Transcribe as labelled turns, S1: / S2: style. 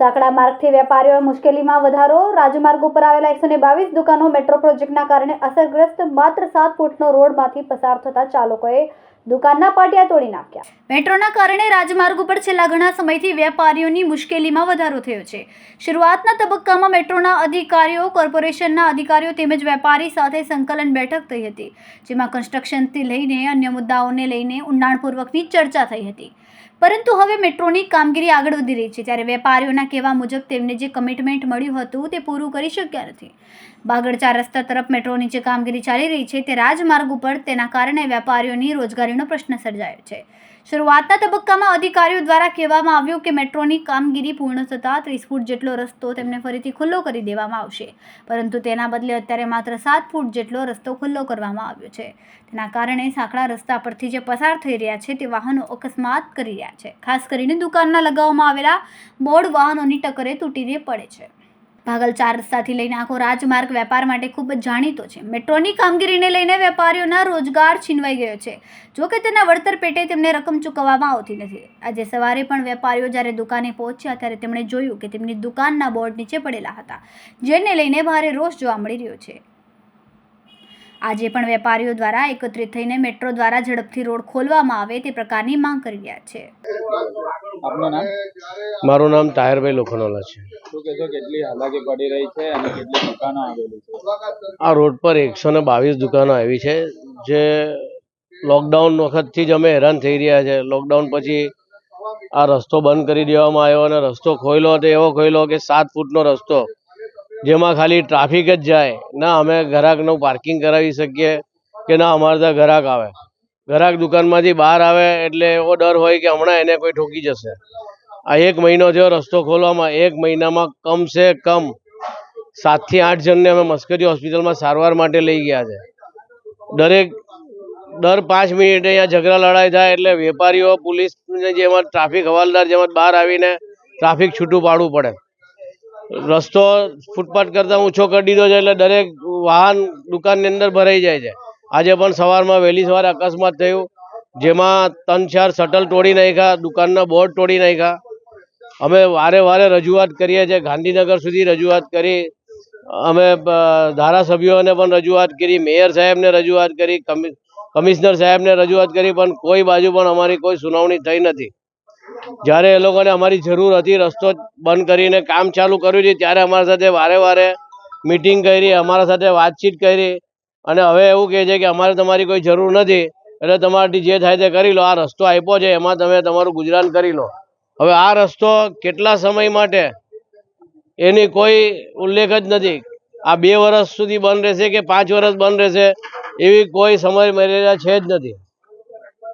S1: સાંકડા માર્ગથી વેપારીઓ મુશ્કેલીમાં વધારો, રાજમાર્ગ ઉપર આવેલા એકસો ને બાવીસ દુકાનો મેટ્રો પ્રોજેક્ટના કારણે અસરગ્રસ્ત માત્ર સાત ફૂટનો રોડમાંથી પસાર થતા ચાલકોએ દુકાનના પાટિયા તોડી નાખ્યા. મેટ્રોના કારણે રાજમાર્ગ ઉપર છેલ્લા ઘણા સમયથી વેપારીઓની મુશ્કેલીમાં વધારો થયો છે. શરૂઆતના તબક્કામાં મેટ્રોના અધિકારીઓ, કોર્પોરેશનના અધિકારીઓ તેમજ વેપારી સાથે સંકલન બેઠક થઈ હતી, જેમાં કન્સ્ટ્રક્શનથી લઈને અન્ય મુદ્દાઓને લઈને ઊંડાણપૂર્વકની ચર્ચા થઈ હતી. પરંતુ હવે મેટ્રોની કામગીરી આગળ વધી રહી છે. ત્યારે વેપારીઓના કહેવા મુજબ તેમને જે કમિટમેન્ટ મળ્યું હતું તે પૂરું કરી શક્યા નથી. બાગડ ચાર રસ્તા તરફ મેટ્રોની જે કામગીરી ચાલી રહી છે. તે રાજમાર્ગ ઉપર તેના કારણે વેપારીઓની રોજગારીનો પ્રશ્ન સર્જાયો છે. શરૂઆતના તબક્કામાં અધિકારીઓ દ્વારા કહેવામાં આવ્યું કે મેટ્રોની કામગીરી પૂર્ણ થતાં ત્રીસ ફૂટ જેટલો રસ્તો તેમને ફરીથી ખુલ્લો કરી દેવામાં આવશે. પરંતુ તેના બદલે અત્યારે માત્ર સાત ફૂટ જેટલો રસ્તો ખુલ્લો કરવામાં આવ્યો છે. તેના કારણે સાંકડા રસ્તા પરથી જે પસાર થઈ રહ્યા છે તે વાહનો અકસ્માત કરી રહ્યા છે. ખાસ કરીને દુકાનના લગાવવામાં આવેલા બોર્ડ વાહનોની ટકરે તૂટીને પડે છે. ભાગલ ચાર રસ્તાથી લઈને આખો રાજમાર્ગ વેપાર માટે ખૂબ જ જાણીતો છે. મેટ્રોની કામગીરીને લઈને વેપારીઓના રોજગાર છીનવાઈ ગયો છે. જો કે તેના વળતર પેટે તેમને રકમ ચૂકવવામાં આવતી નથી. આજે સવારે પણ વેપારીઓ જ્યારે દુકાને પહોંચ્યા ત્યારે તેમણે જોયું કે તેમની દુકાનના બોર્ડ નીચે પડેલા હતા, જેને લઈને ભારે રોષ જોવા મળી રહ્યો છે. આજે પણ વેપારીઓ દ્વારા એકત્રિત થઈને મેટ્રો દ્વારા ઝડપથી રોડ ખોલવામાં આવે તે પ્રકારની માંગ કરી રહ્યા છે.
S2: મારું નામ તાહેરભાઈ લોખંડોલા છે.
S3: શું કહેશો કેટલી હાલાકી પડી રહી છે અને કેટલી દુકાનો આવેલી છે?
S2: આ રોડ પર એકસો ને બાવીસ દુકાનો આવી છે. જે લોકડાઉન વખતથી જ અમે હેરાન થઈ રહ્યા છે. લોકડાઉન પછી આ રસ્તો બંધ કરી દેવામાં આવ્યો અને રસ્તો ખોલ્યો તો એવો ખોયલો કે સાત ફૂટનો રસ્તો જેમાં ખાલી ટ્રાફિક જ જાય. ના, અમે ગ્રાહકનું પાર્કિંગ કરાવી શકીએ કે ના, અમારે ત્યાં ગ્રાહક આવે. ગ્રાહક દુકાનમાંથી બહાર આવે એટલે એવો ડર હોય કે હમણાં એને કોઈ ઠોકી જશે. આ એક મહિનો થયો રસ્તો ખોલવામાં. એક મહિનામાં કમ સે કમ સાતથી આઠ જણને અમે મસ્કરી હોસ્પિટલમાં સારવાર માટે લઈ ગયા છે. દરેક દર પાંચ મિનિટે અહીંયા ઝઘડા લડાઈ થાય એટલે વેપારીઓ, પોલીસને જેમાં ટ્રાફિક હવાલદાર જેમાં બહાર આવીને ટ્રાફિક છૂટું પાડવું પડે. રસ્તો ફૂટપાથ કરતાં ઊંચો કરી દીધો છે એટલે દરેક વાહન દુકાનની અંદર ભરાઈ જાય છે. આજે પણ સવારમાં વહેલી સવારે અકસ્માત થયું. જેમાં ત્રણ ચાર શટલ તોડી નાખ્યા, દુકાનના બોર્ડ તોડી નાખ્યા. અમે વારે વારે રજૂઆત કરીએ છીએ, ગાંધીનગર સુધી રજૂઆત કરી. અમે ધારાસભ્યોને પણ રજૂઆત કરી, મેયર સાહેબને રજૂઆત કરી કમિશનર સાહેબને રજૂઆત કરી, પણ કોઈ બાજુ પણ અમારી કોઈ સુનાવણી થઈ નથી. જ્યારે એ લોકોને અમારી જરૂર હતી, રસ્તો બંધ કરીને કામ ચાલુ કર્યું છે, ત્યારે અમારા સાથે વારે વારે મિટિંગ કરી, અમારા સાથે વાતચીત કરી. અને હવે એવું કહે છે કે અમારે તમારી કોઈ જરૂર નથી, એટલે તમારાથી જે થાય તે કરી લો. આ રસ્તો આપ્યો છે, એમાં તમે તમારું ગુજરાન કરી લો. હવે આ રસ્તો કેટલા સમય માટે? એની કોઈ ઉલ્લેખ જ નથી. આ બે વર્ષ સુધી બંધ રહેશે કે પાંચ વર્ષ બંધ રહેશે, એવી કોઈ સમય મર્યાદા છે જ નથી.